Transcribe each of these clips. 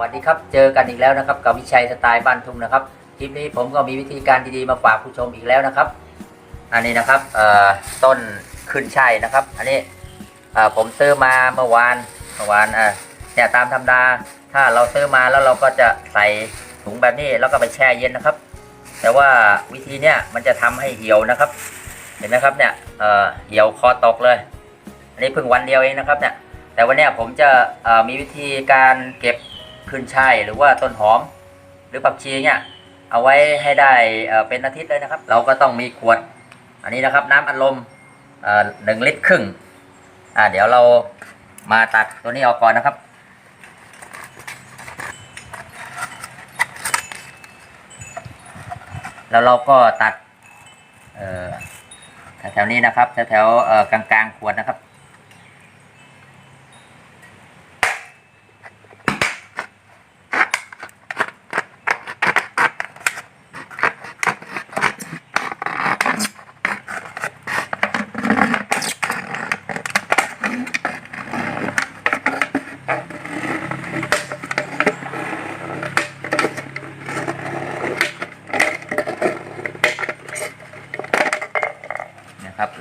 วัสดีครับ เจอกันอีกแล้วนะครับกับวิชัยสไตล์บ้านทุ่งนะครับ คลิปนี้ผมก็มีวิธีการดีๆมาฝากผู้ชมอีกแล้วนะครับ อันนี้นะครับต้นขึ้นช่ายนะครับ อันนี้ผมซื้อมาเมื่อวานเมื่อวานเนี่ยตามธรรมดา ถ้าเราซื้อมาแล้วเราก็จะใส่ถุงแบบนี้แล้วก็ไปแช่เย็นนะครับ แต่ว่าวิธีเนี้ยมันจะทำให้เหี่ยวนะครับ เห็นไหมครับเนี่ยเหี่ยวคอตกเลย อันนี้เพิ่งวันเดียวเองนะครับเนี่ยแต่วันนี้ผมจะมีวิธีการเก็บ ขึ้นช่ายหรือว่าต้นหอม หรือผักชีเนี่ยเอาไว้ให้ได้เป็นอาทิตย์เลยนะครับ เราก็ต้องมีขวด อันนี้นะครับน้ำอัดลมหนึ่งลิตรครึ่งอ่าเดี๋ยวเรามาตัดตัวนี้ออกก่อนนะครับ แล้วเราก็ตัดแถวๆนี้นะครับแถวๆกลางๆขวดนะครับ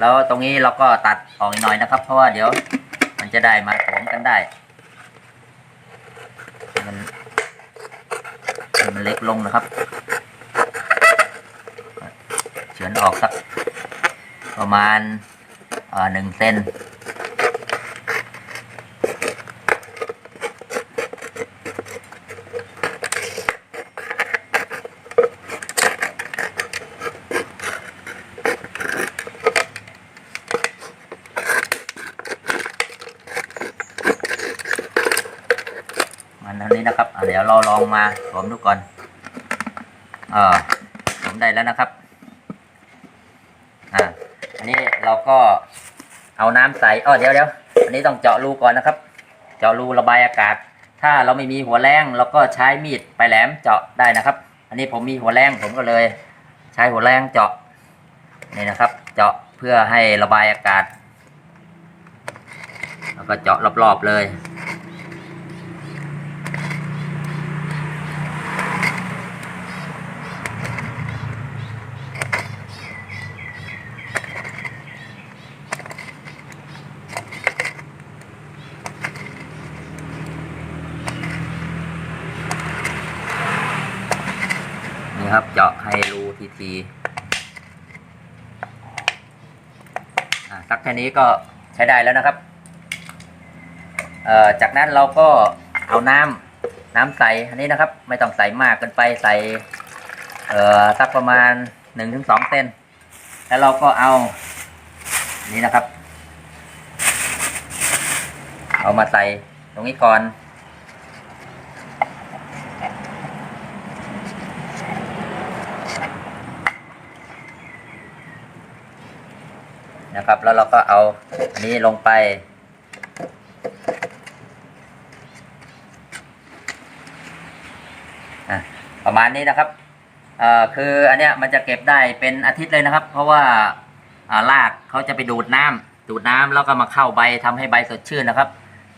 แล้วตรงนี้เราก็ตัดออกอีกหน่อยนะครับ เพราะว่าเดี๋ยวมันจะได้มาสวมกันได้มันมันเล็กลงนะครับเฉือนออกสักประมาณหนึ่งเซน มันเท่านี้นะครับเดี๋ยวเราลองมาสวมดูก่อนเออสวมได้แล้วนะครับอ่าอันนี้เราก็เอาน้ำใส่อ้อเดี๋ยวเดี๋ยวอันนี้ต้องเจาะรูก่อนนะครับ เจาะรูระบายอากาศ ถ้าเราไม่มีหัวแรงเราก็ใช้มีดปลายแหลมเจาะได้นะครับ อันนี้ผมมีหัวแรงผมก็เลย ใช้หัวแรงเจาะนี่นะครับ เจาะเพื่อให้ระบายอากาศ แล้วก็เจาะรอบๆเลย ครับ เจาะให้รูทีทีอะสักแค่นี้ก็ใช้ได้แล้วนะครับ จากนั้นเราก็เอาน้ำน้ำใสอันนี้นะครับ ไม่ต้องใส่มากเกินไปใส่เอ่อสักประมาณหนึ่งถึงสองเซนแล้วเราก็เอานี่นะครับ เอามาใส่ตรงนี้ก่อน นะครับ แล้วเราก็เอาอันนี้ลงไป ประมาณนี้นะครับคืออันเนี้ยมันจะเก็บได้เป็นอาทิตย์เลยนะครับ เพราะว่าอ่ารากเขาจะไปดูดน้ำดูดน้ำแล้วก็มาเข้าใบทำให้ใบสดชื่นนะครับ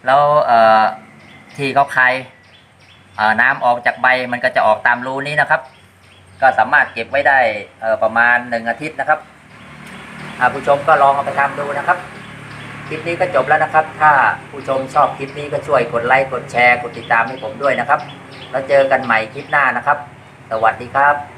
แล้วที่เขาคายน้ำออกจากใบมันก็จะออกตามรูนี้นะครับ ก็สามารถเก็บไว้ได้ประมาณหนึ่งอาทิตย์นะครับ ผู้ชมก็ลองเอาไปทำดูนะครับ คลิปนี้ก็จบแล้วนะครับ ถ้าผู้ชมชอบคลิปนี้ก็ช่วยกดไลค์กดแชร์กดติดตามให้ผมด้วยนะครับ แล้วเจอกันใหม่คลิปหน้านะครับ สวัสดีครับ